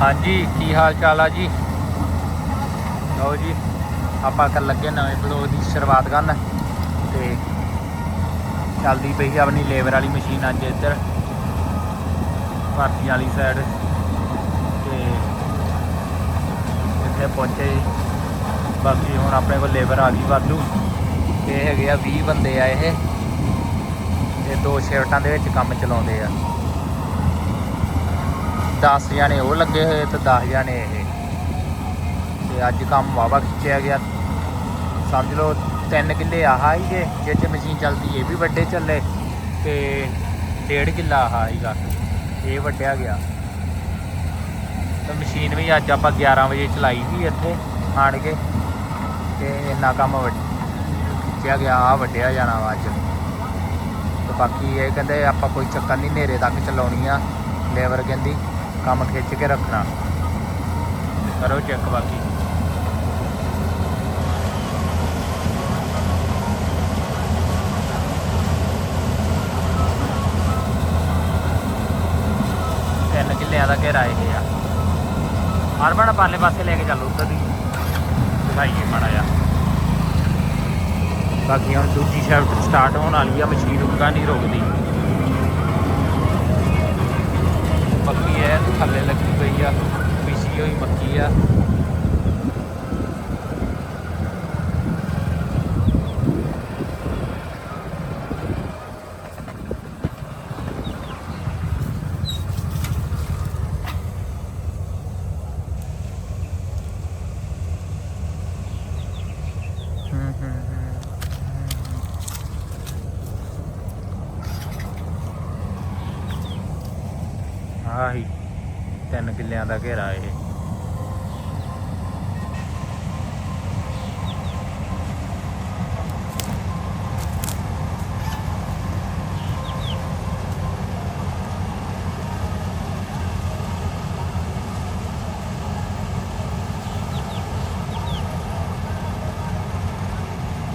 ਹਾਂਜੀ, ਕੀ ਹਾਲ ਚਾਲ ਆ ਜੀ? ਲਓ ਜੀ, ਆਪਾਂ ਕਰ ਲੱਗੇ ਨਵੇਂ ਬਲੌਗ ਦੀ ਸ਼ੁਰੂਆਤ ਕਰਨ ਤੇ ਚੱਲਦੀ ਪਈ ਆਪਣੀ ਲੇਬਰ ਵਾਲੀ ਮਸ਼ੀਨ ਅੱਜ ਇੱਧਰ, ਭਾਰਤੀ ਵਾਲੀ ਸਾਈਡ ਤੇ ਇੱਥੇ ਪਹੁੰਚੇ ਜੀ। ਬਾਕੀ ਹੁਣ ਆਪਣੇ ਕੋਲ ਲੇਬਰ ਆ ਗਈ ਵਾਧੂ। ਇਹ ਹੈਗੇ ਆ 20 ਬੰਦੇ ਆ ਇਹ। ਤੇ ਦੋ ਸ਼ਿਫਟਾਂ ਦੇ ਵਿੱਚ ਕੰਮ ਚਲਾਉਂਦੇ ਆ। 10 ਜਾਣੇ ਉਹ ਲੱਗੇ ਹੋਏ ਤੇ 10 ਜਾਣੇ ਇਹ। ਤੇ ਅੱਜ ਕੰਮ ਵਾਵਾ ਖਿੱਚਿਆ ਗਿਆ। ਸਮਝ ਲਓ, ਤਿੰਨ ਕਿੱਲੇ ਆਹ ਹੀ ਜੇ 'ਚ ਮਸ਼ੀਨ ਚੱਲਦੀ, ਇਹ ਵੀ ਵੱਡੇ ਚੱਲੇ। ਤੇ ਡੇਢ ਕਿੱਲਾ ਆਹ ਹੀਗਾ ਇਹ ਵੱਡਿਆ ਗਿਆ। ਤੇ ਮਸ਼ੀਨ ਵੀ ਅੱਜ ਆਪਾਂ 11 ਵਜੇ ਚਲਾਈ ਸੀ ਇੱਥੇ, ਆਣ ਕੇ। ਤੇ ਇੰਨਾ ਕੰਮ ਵੱਡ- ਖਿੱਚਿਆ ਗਿਆ ਆ ਵੱਡਿਆ ਜਾਣਾ ਵਾ ਅੱਜ। ਤੇ ਬਾਕੀ ਇਹ ਕਹਿੰਦੇ ਆਪਾਂ ਕੋਈ ਚੱਕਰ ਨਹੀਂ ਹਨੇਰੇ ਤੱਕ ਚਲਾਉਣੀ ਆ, ਲੇਬਰ ਕਹਿੰਦੀ। ਕੰਮ ਖਿੱਚ ਕੇ ਰੱਖਣਾ ਕਰੋ ਚੈੱਕ ਬਾਕੀ ਤਿੰਨ ਕਿੱਲਿਆਂ ਦਾ ਘੇਰਾ ਇਹ ਆ। ਹਰਮਨ ਪਾਲੇ ਪਾਸੇ ਲੈ ਕੇ ਚੱਲ, ਉੱਧਰ ਦੀ। ਦਿਖਾਈਏ ਮਾੜਾ ਜਿਹਾ। ਬਾਕੀ ਹੁਣ ਦੂਜੀ ਸ਼ਿਫਟ ਸਟਾਰਟ ਹੋਣ ਵਾਲੀ ਆ, ਮਸ਼ੀਨ ਰੁਕਾ ਨਹੀਂ ਰੁਕਦੀ। ਮੱਕੀ ਹੈ ਥੱਲੇ ਲੱਗੀ ਪਈ ਆ ਪੀਸੀ ਹੋਈ ਮੱਕੀ ਆ ਹੂੰ ਹੂੰ ਆਹੀ ਤਿੰਨ ਕਿੱਲਿਆਂ ਦਾ ਘੇਰਾ ਇਹ।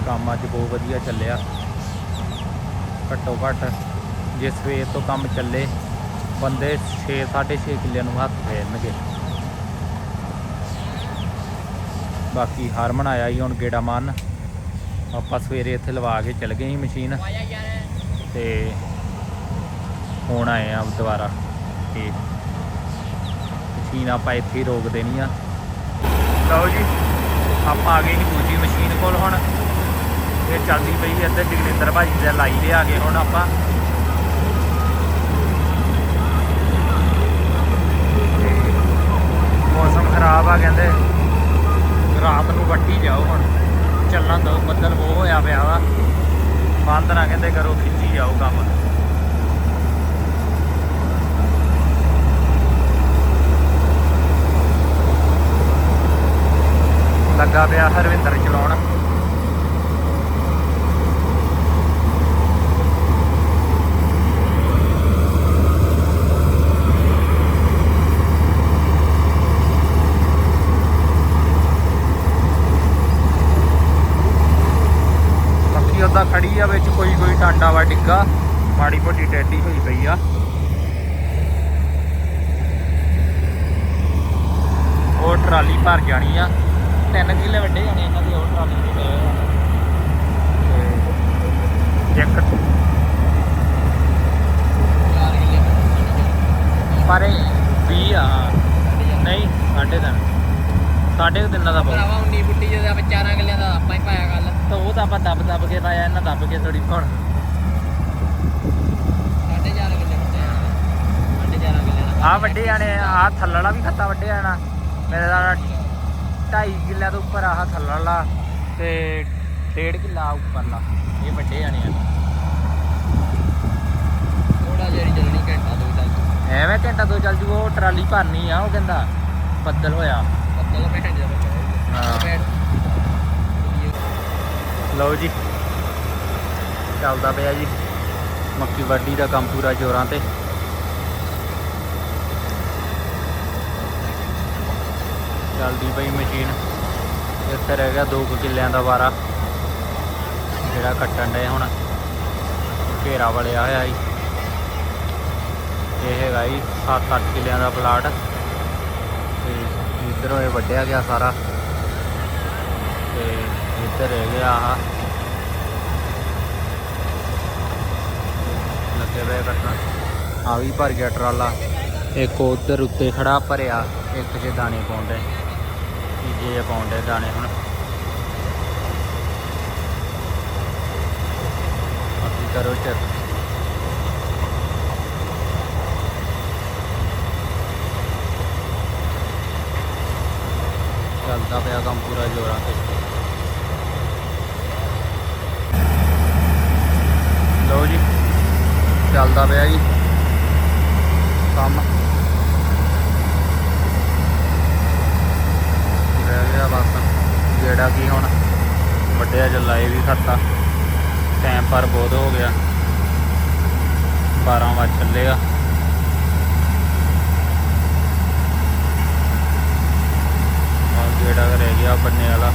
ਕੰਮ ਅੱਜ ਬਹੁਤ ਵਧੀਆ ਚੱਲਿਆ। ਘੱਟੋ ਘੱਟ ਜੇ ਸਵੇਰ ਤੋਂ ਕੰਮ ਚੱਲੇ ਬੰਦੇ 6 6.5 ਕਿੱਲਿਆਂ ਨੂੰ ਹੱਥ ਫੇਰਨਗੇ। ਬਾਕੀ ਹਰਮਨ ਆਇਆ ਹੀ ਹੁਣ ਗੇੜਾ ਮਾਰਨ। ਆਪਾਂ ਸਵੇਰੇ ਇੱਥੇ ਲਵਾ ਕੇ ਚੱਲ ਗਏ ਸੀ ਮਸ਼ੀਨ। ਤੇ ਹੁਣ ਆਏ ਆ ਦੁਬਾਰਾ। ਤੇ ਮਸ਼ੀਨ ਆਪਾਂ ਇੱਥੇ ਹੀ ਰੋਕ ਦੇਣੀ ਆ। ਲਓ ਜੀ, ਆਪਾਂ ਆ ਗਏ ਸੀ ਦੂਜੀ ਮਸ਼ੀਨ ਕੋਲ ਹੁਣ। ਇਹ ਚੱਲਦੀ ਪਈ ਹੈ ਇੱਧਰ ਜਗਨਿੰਦਰ ਭਾਜੀ ਦੇ ਲਾਈ ਲਿਆ ਕੇ ਹੁਣ ਆਪਾਂ ਤੇ ਮੌਸਮ ਖਰਾਬ ਆ ਕਹਿੰਦੇ। ਰਾਤ ਨੂੰ ਵੱਟੀ ਜਾਓ ਹੁਣ। ਚੱਲਣ ਦੋ ਬੱਦਲ ਉਹ ਹੋਇਆ ਪਿਆ ਵਾ। ਬੰਦ ਨਾ ਕਹਿੰਦੇ ਕਰੋ, ਖਿੱਚੀ ਜਾਓ ਕੰਮ। ਲੱਗਾ ਪਿਆ ਹਰਵਿੰਦਰ ਚਲਾਉਣ ਬਾਕੀ ਉਹਦਾ ਖੜੀ ਆ ਵਿੱਚ ਕੋਈ ਕੋਈ ਟਾਂਡਾ ਵਾ ਡਿੱਗਾ ਮਾੜੀ ਮੋਟੀ ਟੈਡੀ ਹੋਈ ਪਈ ਆ। ਉਹ ਟਰਾਲੀ ਭਰ ਜਾਣੀ ਆ। ਤਿੰਨ ਕਿੱਲੇ ਵੱਡੇ ਜਾਣੇ ਇਹਨਾਂ ਦੀ ਉਹ ਟਰਾਲੀ ਦੇ ਪਏ ਆ। ਤੇ ਪਰ 20 ਆ। ਨਹੀਂ ਸਾਢੇ ਤਿੰਨ। ਸਾਢੇ ਤਿੰਨਾਂ ਦਾ ਪਊ। ਭਰਾਵਾ 19 ਫੁੱਟੀ ਜਿਹਦਾ ਵਿਚਾਰਾਂ ਗੱਲਿਆਂ ਦਾ ਆਪਾਂ ਹੀ ਪਾਇਆ ਗੱਲ। ਤਾਂ ਉਹ ਤਾਂ ਆਪਾਂ ਦੱਬ ਦੱਬ ਕੇ ਪਾਇਆ ਇਹਨਾਂ ਦੱਬ ਕੇ ਥੋੜੀ ਹੁਣ। ਗੱਲੇ ਹੁੰਦੇ ਆ। ਸਾਢੇ ਚਾਰ ਗੱਲੇ ਦਾ ਆ ਵੱਡੇ ਜਾਣੇ ਆ ਥੱਲੜਾ ਵੀ ਖੱਤਾ ਵੱਡੇ ਜਾਣਾ। ਮੇਰੇ ਦਾ 2.5 ਕਿੱਲਿਆਂ ਤੋਂ ਉੱਪਰ ਆਹ ਥੱਲੜਾ ਤੇ 1.5 ਕਿੱਲਾ ਉੱਪਰਲਾ। ਇਹ ਵੱਡੇ ਜਾਣੇ ਆ। ਥੋੜਾ ਜਿਹੜੀ ਚੱਲਣੀ ਘੰਟਾ ਦੋ ਚੱਲ ਐਵੇਂ ਘੰਟਾ ਦੋ ਚੱਲ ਜੂ ਉਹ ਟਰਾਲੀ ਭਰਨੀ ਆ ਉਹ ਕਹਿੰਦਾ ਬੱਦਲ ਹੋਇਆ। ਬੱਦਲ ਬੈਠ ਜਾ ਹਾਂ। ਬੈਠ ਲਓ ਜੀ। ਚੱਲਦਾ ਪਿਆ ਜੀ। ਮੱਕੀ ਵਾਢੀ ਦਾ ਕੰਮ ਪੂਰਾ ਜ਼ੋਰਾਂ ਤੇ। ਚੱਲਦੀ ਪਈ ਮਸ਼ੀਨ। ਇੱਥੇ ਰਹਿ ਗਿਆ 2 ਕਿੱਲਿਆਂ ਦਾ ਵਾਰਾ। ਜਿਹੜਾ ਕੱਟਣ ਦੇ ਹੁਣ। ਘੇਰਾ ਵਲਿਆ ਹੋਇਆ ਜੀ। ਇਹ ਹੈਗਾ ਜੀ 7-8 ਕਿੱਲਿਆਂ ਦਾ ਪਲਾਟ। ਇਧਰੋਂ ਇਹ ਵੱਢਿਆ ਗਿਆ ਸਾਰਾ। ਤੇ ਇੱਧਰ ਰਹਿ ਗਿਆ ਆਹ ਲੱਗੇ ਪਏ ਕੱਟਣ ਆ ਵੀ ਭਰ ਗਿਆ ਟਰਾਲਾ। ਇੱਕ ਉਧਰ ਉੱਤੇ ਖੜਾ ਭਰਿਆ, ਇੱਕ ਜੇ ਦਾਣੇ ਪਾਉਂਦੇ। ਜੇ ਪਾਉਂਦੇ ਦਾਣੇ ਹੁਣ। ਬਾਕੀ ਕਰੋ ਚੈੱਕ ਚੱਲਦਾ ਪਿਆ ਕੰਮ ਪੂਰਾ ਜੋਰਾਂ ਤੇ। ਲਓ ਜੀ। ਚੱਲਦਾ ਪਿਆ ਜੀ। ਕੰਮ। ਰਹਿ ਗਿਆ ਬਸ। ਜਿਹੜਾ ਕੀ ਹੁਣ ਵੱਡਿਆ ਜੱਲਾ ਇਹ ਵੀ ਖੱਤਾ ਟਾਈਮ ਪਰ ਬਹੁਤ ਹੋ ਗਿਆ। 12 ਵਜੇ ਚੱਲੇਗਾ ਆ। ਜਿਹੜਾ ਰਹਿ ਗਿਆ, ਬੰਨੇ ਵਾਲਾ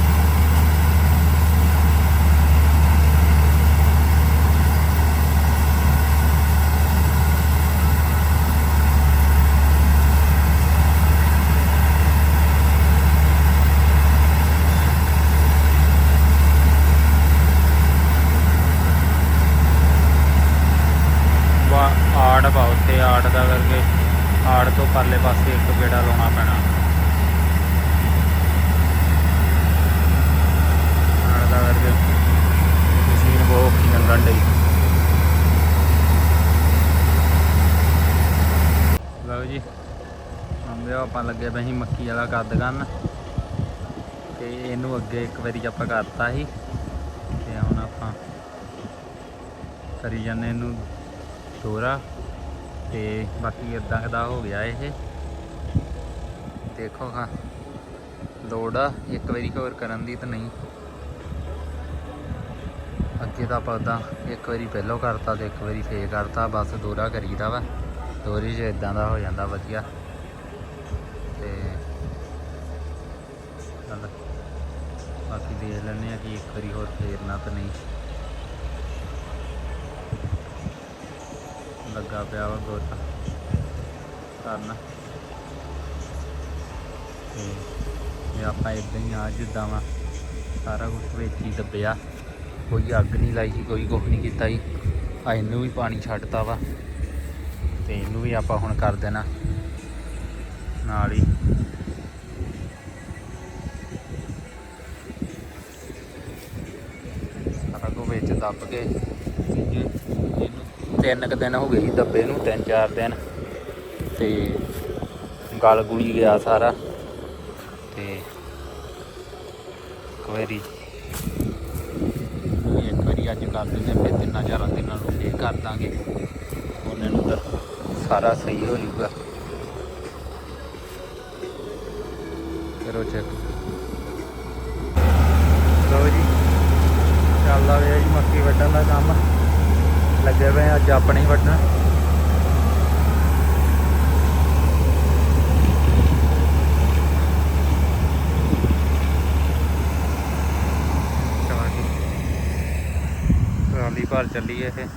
ਵਾ ਆੜ ਵਾ ਉੱਤੇ ਆੜ ਦਾ ਕਰਕੇ ਆੜ ਤੋਂ ਪਰਲੇ ਪਾਸੇ ਇੱਕ ਗੇੜਾ ਲਾਉਣਾ ਪੈਣਾ। ਆੜ ਦਾ ਕਰਕੇ ਮਸ਼ੀਨ ਬਹੁਤ ਔਖੀ ਲੰਘਣ ਡਈ। ਲਓ ਜੀ ਆਉਂਦੇ ਆਪਾਂ ਲੱਗੇ ਪਏ ਸੀ ਮੱਕੀ ਵਾਲਾ ਕੱਦ ਕਰਨ ਤੇ ਇਹਨੂੰ ਅੱਗੇ ਇੱਕ ਵਾਰੀ ਆਪਾਂ ਕਰਤਾ ਸੀ। ਤੇ ਹੁਣ ਆਪਾਂ ਕਰੀ ਜਾਂਦੇ ਇਹਨੂੰ ਦੋਰਾ ਤੇ ਬਾਕੀ ਇਦਾਂ ਦਾ ਹੋ ਗਿਆ ਇਹ। ਦੇਖੋ ਹਾਂ, ਲੋੜ ਆ, ਇੱਕ ਵਾਰੀ ਹੋਰ ਕਰਨ ਦੀ ਤਾਂ ਨਹੀਂ। ਅੱਗੇ ਤਾਂ ਆਪਾਂ ਉਦਾਂ ਇੱਕ ਵਾਰੀ ਪਹਿਲੋਂ ਕਰਤਾ ਤੇ ਇੱਕ ਵਾਰੀ ਫੇਰ ਕਰਤਾ, ਬਸ ਦੋਰਾ ਕਰੀਦਾ ਵਾ। ਦੋਰੀ 'ਚ ਇਦਾਂ ਦਾ ਹੋ ਜਾਂਦਾ ਵਧੀਆ। ਤੇ ਬਾਕੀ ਦੇਖ ਲੈਂਦੇ ਆ ਕਿ ਇੱਕ ਵਾਰੀ ਹੋਰ ਫੇਰਨਾ ਤਾਂ ਨਹੀਂ। ਲੱਗਾ ਪਿਆ ਵਾ ਗੋਤਾ ਕਰਨ ਤੇ ਇਹ ਆਪਾਂ ਇਦਾਂ ਹੀ ਆ ਜਿੱਦਾਂ ਵਾ, ਸਾਰਾ ਕੁਝ ਵਿੱਚ ਹੀ ਦੱਬਿਆ। ਕੋਈ ਅੱਗ ਨਹੀਂ ਲਾਈ ਸੀ, ਕੋਈ ਕੁਝ ਨਹੀਂ ਕੀਤਾ ਜੀ। ਆ ਇਹਨੂੰ ਵੀ ਪਾਣੀ ਛੱਡਤਾ ਵਾ। ਤੇ ਇਹਨੂੰ ਵੀ ਆਪਾਂ ਹੁਣ ਕਰ ਦੇਣਾ। ਨਾਲ ਹੀ। ਸਾਰਾ ਕੁਝ ਵਿੱਚ ਦੱਬ ਕੇ। ਤਿੰਨ ਕੁ ਦਿਨ ਹੋ ਗਏ ਸੀ ਦੱਬੇ ਨੂੰ ਤਿੰਨ ਚਾਰ ਦਿਨ। ਤੇ ਗਲ ਗੁਲੀ ਗਿਆ ਸਾਰਾ। ਤੇ ਇੱਕ ਵਾਰੀ ਇੱਕ ਵਾਰੀ ਅੱਜ ਕਰ ਦਿੰਦੇ ਹਾਂ, ਫਿਰ ਤਿੰਨਾਂ ਚਾਰਾਂ ਦਿਨਾਂ ਨੂੰ ਫੇਰ ਕਰ ਦਾਂਗੇ। ਉਹਨਾਂ ਨੂੰ ਤਾਂ ਸਾਰਾ ਸਹੀ ਹੋ ਜਾਊਗਾ। ਕਰੋ ਚੈੱਕ ਲਓ ਜੀ ਚੱਲਦਾ ਪਿਆ ਜੀ ਮੱਕੀ ਵੱਢਣ ਦਾ ਕੰਮ। ਲੱਗੇ ਪਏ ਆ ਅੱਜ ਆਪਣੇ ਹੀ ਵੱਢਣ। ਚਲਾ ਜੀ। ਟਰਾਲੀ ਭਰ ਚੱਲੀ ਇਹ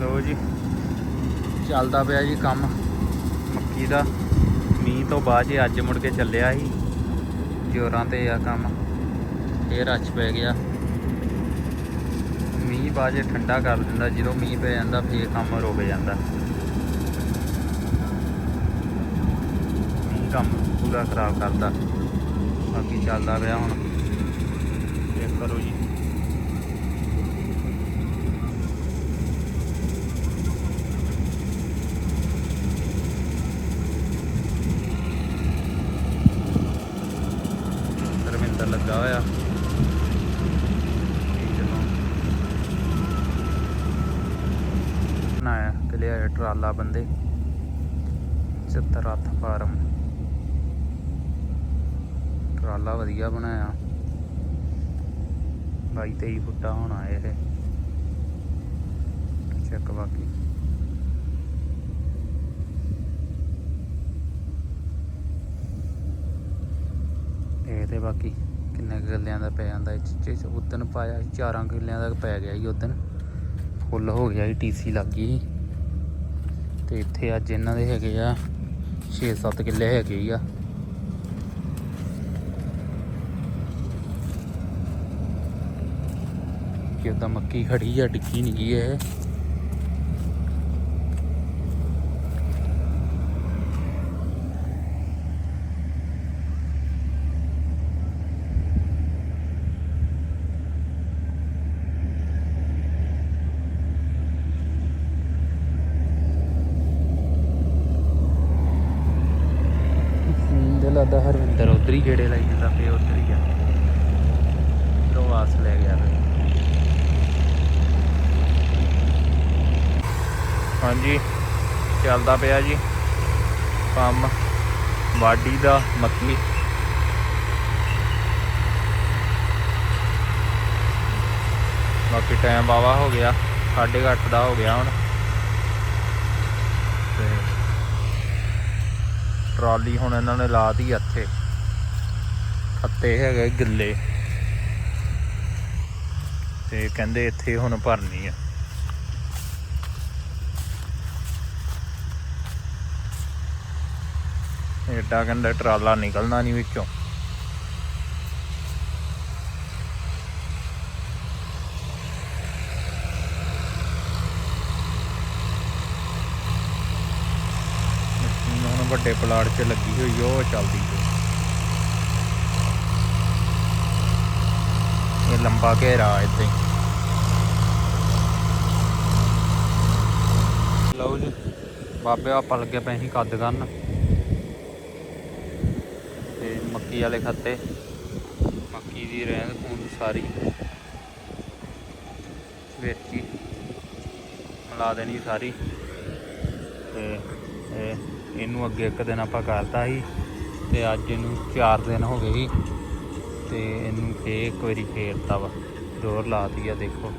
ਲਓ ਜੀ ਚੱਲਦਾ ਪਿਆ ਜੀ ਕੰਮ। ਮੱਕੀ ਦਾ ਮੀਂਹ ਤੋਂ ਬਾਅਦ ਜੇ ਅੱਜ ਮੁੜ ਕੇ ਚੱਲਿਆ ਸੀ। ਜੋਰਾਂ ਤੇ ਆ ਕੰਮ। ਇਹ ਰੱਛ ਪੈ ਗਿਆ। ਮੀਂਹ ਬਾਅਦ 'ਚ ਠੰਡਾ ਕਰ ਦਿੰਦਾ, ਜਦੋਂ ਮੀਂਹ ਪੈ ਜਾਂਦਾ, ਫੇਰ ਕੰਮ ਰੁਕ ਜਾਂਦਾ। ਮੀਂਹ ਕੰਮ ਪੂਰਾ ਖਰਾਬ ਕਰਦਾ ਬਾਕੀ ਚੱਲਦਾ ਪਿਆ ਹੁਣ। ਚੈੱਕ ਕਰੋ ਜੀ। ਰਵਿੰਦਰ ਲੱਗਾ ਹੋਇਆ ਬਣਾਇਆ ਲਿਆ ਟਰਾਲਾ ਬੰਦੇ। 70 ਫਾਰਮ। ਟਰਾਲਾ ਵਧੀਆ ਬਣਾਇਆ। 22 23 ਫੁੱਟਾ ਹੋਣਾ ਇਹ। ਚੈੱਕ ਬਾਕੀ। ਇਹ ਤੇ ਬਾਕੀ। ਕਿੰਨੇ ਕੁ ਕਿੱਲਿਆਂ ਦਾ ਪੈ ਜਾਂਦਾ ਇਹ ਚ ਪਾਇਆ ਸੀ 4 ਕਿੱਲਿਆਂ ਦਾ ਪੈ ਗਿਆ ਜੀ ਉਦਣ। ਫੁੱਲ ਹੋ ਗਿਆ ਸੀ ਟੀਸੀ ਲੱਗ ਗਈ ਸੀ। ਤੇ ਇੱਥੇ ਅੱਜ ਇਹਨਾਂ ਦੇ ਹੈਗੇ ਆ 6-7 ਕਿੱਲੇ ਹੈਗੇ ਹੀ ਆ। ਕਿ ਉਹਦਾ ਮੱਕੀ ਖੜੀ ਜਾਂ ਡਿੱਗੀ ਨਹੀਂ ਗਈ ਇਹ। ਲੱਗਦਾ ਹਰਵਿੰਦਰ ਉਧਰ ਹੀ ਗੇੜੇ ਲਾਈ ਜਾਂਦਾ ਪਿਆ ਉਧਰ ਹੀ ਆ ਪ੍ਰਵਾਸ ਲੈ ਗਿਆ ਫਿਰ। ਹਾਂਜੀ, ਚੱਲਦਾ ਪਿਆ ਜੀ ਕੰਮ, ਵਾਢੀ ਦਾ ਮੱਕੀ। ਬਾਕੀ ਟਾਈਮ ਵਾਵਾ ਹੋ ਗਿਆ 8:30 ਦਾ ਹੋ ਗਿਆ ਹੁਣ ਤੇ ਟਰਾਲੀ ਹੁਣ ਇਹਨਾਂ ਨੇ ਲਾਤੀ ਇੱਥੇ। ਖੱਤੇ ਹੈਗੇ ਗਿੱਲੇ। ਤੇ ਕਹਿੰਦੇ ਇੱਥੇ ਹੁਣ ਭਰਨੀ ਆ। ਏਡਾ ਕਹਿੰਦਾ ਟਰਾਲਾ ਨਿਕਲਣਾ ਨਹੀਂ ਵਿੱਚੋਂ ਮਸ਼ੀਨ ਹੁਣ ਵੱਡੇ ਪਲਾਟ 'ਚ ਲੱਗੀ ਹੋਈ ਉਹ ਚੱਲਦੀ ਹੈ ਇਹ ਲੰਬਾ ਘੇਰਾ ਏਦਾਂ ਲਓ ਜੀ, ਬਾਬੇ ਆਪਾਂ ਲੱਗੇ ਪਏ ਸੀ ਕੱਦ ਕਰਨ। ਤੇ ਮੱਕੀ ਵਾਲੇ ਖੱਤੇ। ਮੱਕੀ ਦੀ ਰਹਿੰਦ ਖੂੰਦ ਸਾਰੀ। ਵਿੱਚ। ਹੀ ਮਿਲਾ ਦੇਣੀ ਸਾਰੀ। ਇਹਨੂੰ ਅੱਗੇ ਇੱਕ ਦਿਨ ਆਪਾਂ ਕਰਤਾ ਸੀ ਤੇ ਅੱਜ ਇਹਨੂੰ 4 ਦਿਨ ਹੋ ਗਏ ਸੀ ਤੇ ਇਹਨੂੰ ਫੇਰ ਇੱਕ ਵਾਰੀ ਫੇਰਤਾ ਵਾ, ਜ਼ੋਰ ਲਾਤੀ ਆ ਦੇਖੋ।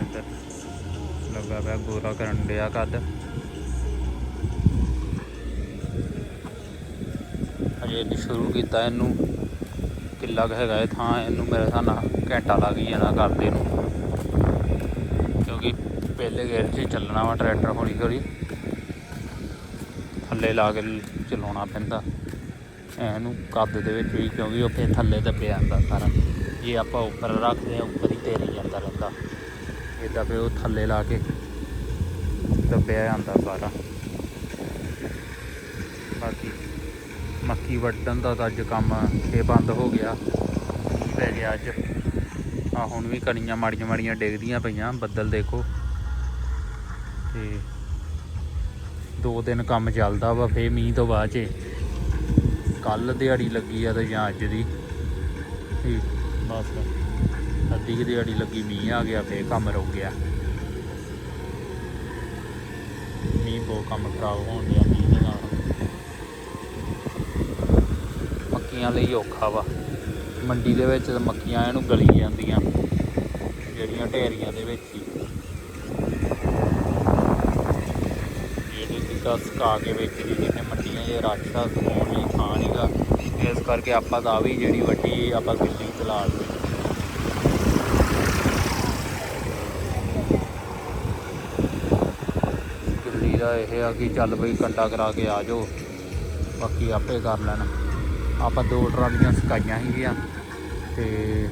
ਇੱਧਰ ਲੱਗਾ ਪਿਆ, ਗੋਰਾ ਕਰਨ ਡਿਆ ਕੱਦ। ਅਜੇ ਨਹੀਂ ਸ਼ੁਰੂ ਕੀਤਾ ਇਹਨੂੰ, ਕਿੱਲਾ ਕੁ ਹੈਗਾ ਇਹ ਥਾਂ, ਇਹਨੂੰ ਮੇਰੇ ਹਿਸਾਬ ਨਾਲ ਘੰਟਾ ਲੱਗ ਹੀ ਜਾਣਾ ਕਰਦੇ ਨੂੰ। ਕਿਉਂਕਿ ਪਹਿਲੇ ਗੇਅਰ 'ਚ ਚੱਲਣਾ ਵਾ ਟਰੈਕਟਰ ਹੌਲੀ ਹੌਲੀ। ਥੱਲੇ ਲਾ ਕੇ ਚਲਾਉਣਾ ਪੈਂਦਾ। ਇਹਨੂੰ ਕੱਦ ਦੇ ਵਿੱਚ ਵੀ ਕਿਉਂਕਿ ਉੱਥੇ ਫਿਰ ਥੱਲੇ ਦੱਬਿਆ ਜਾਂਦਾ ਸਾਰਾ। ਜੇ ਆਪਾਂ ਉੱਪਰ ਰੱਖਦੇ ਆ ਉੱਪਰ ਹੀ ਤੇਰੀ ਜਾਂਦਾ ਰਹਿੰਦਾ। ਇਦਾਂ ਫਿਰ ਉਹ ਥੱਲੇ ਲਾ ਕੇ ਦੱਬਿਆ ਜਾਂਦਾ ਸਾਰਾ। ਬਾਕੀ ਮੱਕੀ ਵੱਢਣ ਦਾ ਤਾਂ ਅੱਜ ਕੰਮ ਇਹ ਬੰਦ ਹੋ ਗਿਆ। ਪੈ ਗਿਆ ਅੱਜ? ਆ ਹੁਣ ਵੀ ਕਣੀਆਂ ਮਾੜੀਆਂ ਮਾੜੀਆਂ ਡਿੱਗਦੀਆਂ ਪਈਆਂ, ਬੱਦਲ ਦੇਖੋ। ਤੇ ਦੋ ਦਿਨ ਕੰਮ ਚੱਲਦਾ ਵਾ ਫੇ ਮੀਂਹ ਤੋਂ ਬਾਅਦ ਚ। ਕੱਲ ਦਿਹਾੜੀ ਲੱਗੀ ਆ ਤੇ ਜਾਂ ਅੱਜ ਦੀ। ਠੀਕ ਬਸ, ਅੱਧੀ ਕੁ ਦਿਹਾੜੀ ਲੱਗੀ, ਮੀਂਹ ਆ ਗਿਆ ਫੇ ਕੰਮ ਰੁਕ ਗਿਆ। ਮੀਂਹ ਬਹੁਤ ਕੰਮ ਖਰਾਬ ਹੋਣ ਡਿਆ ਮੀਂਹ ਦੇ ਨਾਲ। ਪੱਕੀਆਂ ਲਈ ਔਖਾ ਵਾ। ਮੰਡੀ ਦੇ ਵਿੱਚ ਮੱਕੀਆਂ ਇਹਨੂੰ ਗਲੀ ਜਾਂਦੀਆਂ, ਜਿਹੜੀਆਂ ਢੇਰੀਆਂ ਦੇ ਵਿੱਚ ਹੀ। ਜਿਹੜੇ ਸਿੱਧਾ ਸੁਕਾ ਕੇ ਵੇਚਦੀ ਜਿੱਥੇ ਮੰਡੀਆਂ 'ਚ ਰਾਸ਼ਤਾ ਸਮਾਉਣ ਲਈ ਥਾਂ ਨਹੀਂਗਾ ਇਸ ਕਰਕੇ ਆਪਾਂ ਤਾਂ ਵੀ ਜਿਹੜੀ ਵੱਡੀ ਆਪਾਂ ਗਿੱਲੀ ਚਲਾ ਲਈ। ਦਾ ਇਹ ਆ ਕਿ ਚੱਲ ਬਈ ਕੰਡਾ ਕਰਾ ਕੇ ਆ ਜਾਓ, ਬਾਕੀ ਆਪੇ ਕਰ ਲੈਣ। ਆਪਾਂ ਦੋ ਟਰਾਲੀਆਂ ਸਕਾਈਆਂ ਸੀਗੀਆਂ। ਤੇ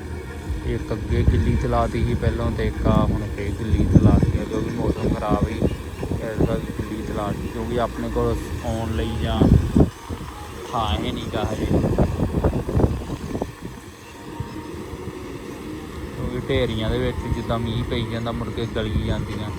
ਇੱਕ ਅੱਗੇ ਗਿੱਲੀ ਚਲਾਤੀ ਸੀ ਪਹਿਲਾਂ ਤੇ ਇੱਕ ਆ ਹੁਣ ਫੇਰ ਗਿੱਲੀ ਚਲਾਤੀ ਆ, ਕਿਉਂਕਿ ਮੌਸਮ ਖਰਾਬ ਸੀ। ਇਸ ਕਰਕੇ ਗਿੱਲੀ ਚਲਾਤੀ, ਕਿਉਂਕਿ ਆਪਣੇ ਕੋਲ ਆਉਣ ਲਈ ਜਾਂ ਥਾਂ ਹੀ ਨਹੀਂ ਗਾ ਹਜੇ। ਕਿਉਂਕਿ ਢੇਰੀਆਂ ਦੇ ਵਿੱਚ ਜਿੱਦਾਂ ਮੀਂਹ ਪਈ ਜਾਂਦਾ, ਮੁੜ ਕੇ ਗਲੀ ਜਾਂਦੀਆਂ।